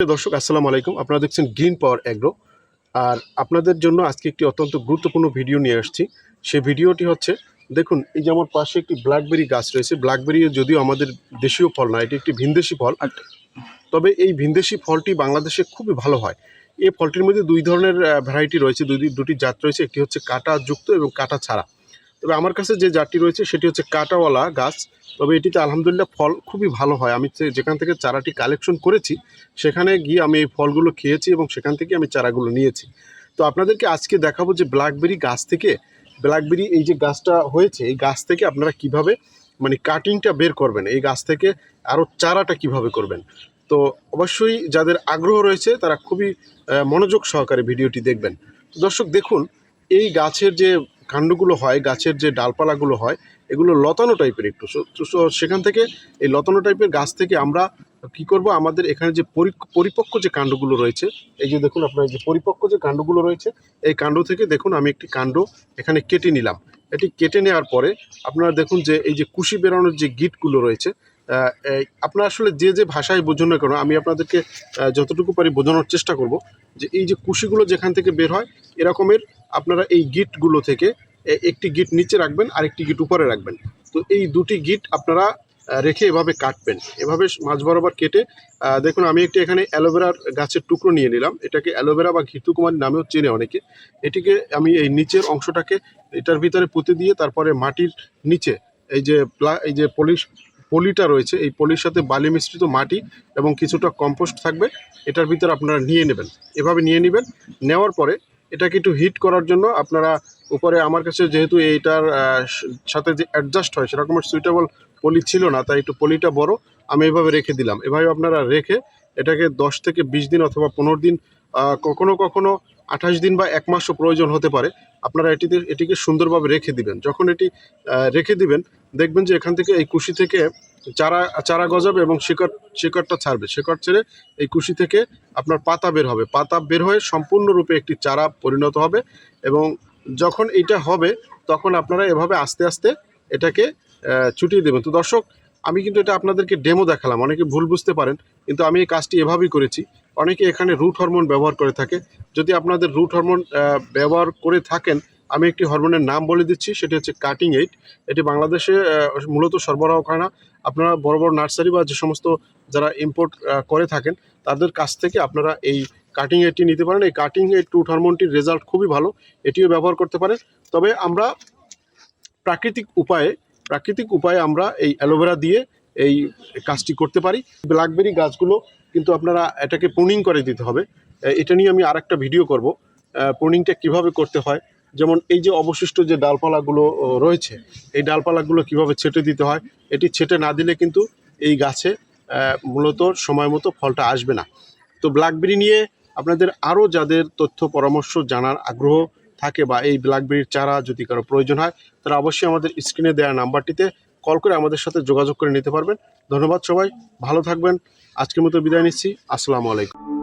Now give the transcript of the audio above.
দর্শক, আসসালামু আলাইকুম। আপনারা দেখছেন গ্রিন পাওয়ার অ্যাগ্রো আর আপনাদের জন্য আজকে একটি অত্যন্ত গুরুত্বপূর্ণ ভিডিও নিয়ে আসছি। সেই ভিডিওটি হচ্ছে, দেখুন, এই যে আমার পাশে একটি ব্ল্যাকবেরি গাছ রয়েছে। ব্ল্যাকবেরি যদিও আমাদের দেশীয় ফল না, এটি একটি ভিনদেশি ফল। তবে এই ভিনদেশি ফলটি বাংলাদেশে খুবই ভালো হয়। এই ফলটির মধ্যে দুই ধরনের ভ্যারাইটি রয়েছে। দুই, দুটি জাত রয়েছে। একটি হচ্ছে কাঁটা যুক্ত এবং কাঁটা ছাড়া। তবে আমার কাছে যে জাতটি রয়েছে সেটি হচ্ছে কাটাওয়ালা গাছ। তবে এটিতে আলহামদুলিল্লাহ ফল খুবই ভালো হয়। আমি যেখান থেকে চারাটি কালেকশন করেছি, সেখানে গিয়ে আমি এই ফলগুলো খেয়েছি এবং সেখান থেকে আমি চারাগুলো নিয়েছি। তো আপনাদেরকে আজকে দেখাবো যে ব্ল্যাকবেরি গাছ থেকে, ব্ল্যাকবেরি এই যে গাছটা হয়েছে, এই গাছ থেকে আপনারা কীভাবে মানে কাটিংটা বের করবেন, এই গাছ থেকে আরও চারাটা কীভাবে করবেন। তো অবশ্যই যাদের আগ্রহ রয়েছে, তারা খুবই মনোযোগ সহকারে ভিডিওটি দেখবেন। দর্শক, দেখুন, এই গাছের যে কাণ্ডগুলো হয়, গাছের যে ডালপালাগুলো হয়, এগুলো লতানো টাইপের একটু। সো- সেখান থেকে এই লতানো টাইপের গাছ থেকে আমরা কি করব? আমাদের এখানে যে পরিপক্ক যে কাণ্ডগুলো রয়েছে, এই যে দেখুন আপনার যে পরিপক্ক যে কাণ্ডগুলো রয়েছে, এই কাণ্ড থেকে দেখুন আমি একটি কাণ্ড এখানে কেটে নিলাম। এটি কেটে নেওয়ার পরে আপনারা দেখুন যে এই যে কুশি বেরানোর যে গিটগুলো রয়েছে আপনারা আসলে যে যে ভাষায় বোঝানো কেন, আমি আপনাদেরকে যতটুকু পারি বোঝানোর চেষ্টা করব যে এই যে কুশিগুলো যেখান থেকে বের হয়, এরকমের আপনারা এই গিটগুলো থেকে একটি গিট নিচে রাখবেন আর একটি গিট উপরে রাখবেন। তো এই দুটি গিট আপনারা রেখে এভাবে কাটবেন। এভাবে মাঝ বরাবর কেটে দেখুন আমি একটি এখানে অ্যালোভেরার গাছের টুকরো নিয়ে নিলাম। এটাকে অ্যালোভেরা বা ঘিতুকুমার নামেও চেনে অনেকে। এটিকে আমি এই নিচের অংশটাকে, এটার ভিতরে পুঁতে দিয়ে তারপরে মাটির নিচে, এই যে প্লা- এই যে পলিশ, পলিটা রয়েছে, এই পলির সাথে বালি মিশ্রিত মাটি এবং কিছুটা কম্পোস্ট থাকবে। এটার ভিতরে আপনারা নিয়ে নেবেন। এভাবে নিয়ে নেবেন। নেওয়ার পরে এটাকে একটু হিট করার জন্য আপনারা উপরে আমার কাছে যেহেতু এইটার সাথে যে অ্যাডজাস্ট হয় সেরকমের সুইটেবল পলি ছিল না, তাই একটু পলিটা বড়, আমি এভাবে রেখে দিলাম। এভাবে আপনারা রেখে এটাকে দশ থেকে বিশ দিন অথবা পনেরো দিন কখনো কখনো আঠাশ দিন বা এক মাসও প্রয়োজন হতে পারে। আপনারা এটিতে, এটিকে সুন্দরভাবে রেখে দিবেন। যখন এটি রেখে দিবেন, দেখবেন যে এখান থেকে এই কুশি থেকে চারা চারা গজাবে এবং শিকড় শিকড়টা ছাড়বে। শিকড় ছেড়ে এই কুশি থেকে আপনার পাতা বের হবে। পাতা বের হয়ে সম্পূর্ণরূপে একটি চারা পরিণত হবে এবং যখন এটা হবে, তখন আপনারা এভাবে আস্তে আস্তে এটাকে ছুটিয়ে দেবেন। তো দর্শক, আমি কিন্তু এটা আপনাদেরকে ডেমো দেখালাম। অনেকে ভুল বুঝতে পারেন, কিন্তু আমি এই কাজটি এভাবেই করেছি। অনেকে এখানে রুট হরমোন ব্যবহার করে থাকে। যদি আপনাদের রুট হরমোন ব্যবহার করে থাকেন আমি একটি হরমোনের নাম বলে দিচ্ছি, সেটি হচ্ছে কাটিং এইট এটি বাংলাদেশে মূলত সরবরাহ করে না। আপনারা বড় বড় নার্সারি বা যে সমস্ত যারা ইম্পোর্ট করে থাকেন, তাদের কাছ থেকে আপনারা এই কাটিং এইটটি নিতে পারেন। এই কাটিং এইট রুট হরমোনটির রেজাল্ট খুবই ভালো, এটিও ব্যবহার করতে পারেন। তবে আমরা প্রাকৃতিক উপায়ে প্রাকৃতিক উপায়ে আমরা এই অ্যালোভেরা দিয়ে এই কাজটি করতে পারি। ব্ল্যাকবেরি গাছগুলো কিন্তু আপনারা এটাকে প্রুনিং করে দিতে হবে। এটা নিয়ে আমি আরেকটা ভিডিও করব। প্রুনিংটা কীভাবে করতে হয় যেমন এই যে অবশিষ্ট যে ডালপালাগুলো রয়েছে, এই ডালপালাগুলো কীভাবে ছেটে দিতে হয়, এটি ছেটে না দিলে কিন্তু এই গাছে মূলত সময় মতো ফলটা আসবে না। তো ব্ল্যাকবেরি নিয়ে আপনাদের আরও যাদের তথ্য, পরামর্শ জানার আগ্রহ থাকে বা এই ব্ল্যাকবেরির চারা যদি কারও প্রয়োজন হয়, তারা অবশ্যই আমাদের স্ক্রিনে দেওয়া নাম্বারটিতে কল করে আমাদের সাথে যোগাযোগ করে নিতে পারবেন। ধন্যবাদ সবাই, ভালো থাকবেন। আজকের মতো বিদায় নিচ্ছি। আসসালামু আলাইকুম।